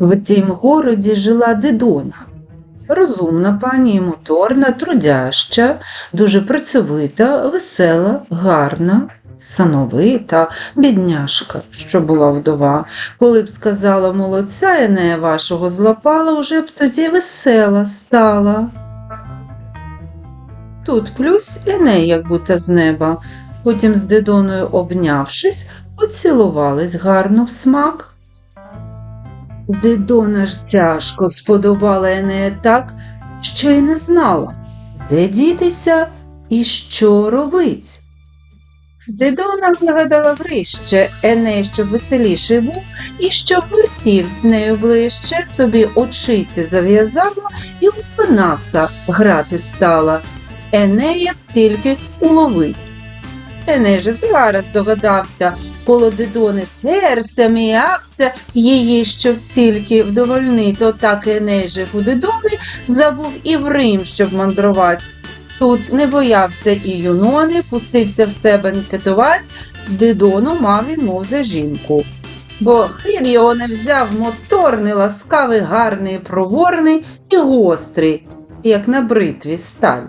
В тім городі жила Дидона. Розумна пані моторна, трудяща, дуже працьовита, весела, гарна, сановита, бідняшка, що була вдова. Коли б сказала молодця Енея вашого злапала, уже б тоді весела стала. Тут плюсь Еней, як будто з неба. Потім з Дидоною обнявшись, поцілувались гарно в смак. Дидона ж тяжко сподобала Енея так, що й не знала, де дітися і що робить. Дидона вигадала врище Еней, щоб веселіший був, і щоб вертів з нею ближче, собі очиці зав'язала і у Панаса грати стала. Енея тільки уловить. Еней же зараз догадався, коло Дидони терся, міявся, її щоб тільки вдовольнить. Отак Еней же у Дидони забув і в Рим, щоб мандрувати. Тут не боявся і Юнони, пустився в себе китувати, Дидону мав він, мов за жінку. Бо хрін його не взяв моторний, ласкавий, гарний, проворний і гострий, як на бритві сталь.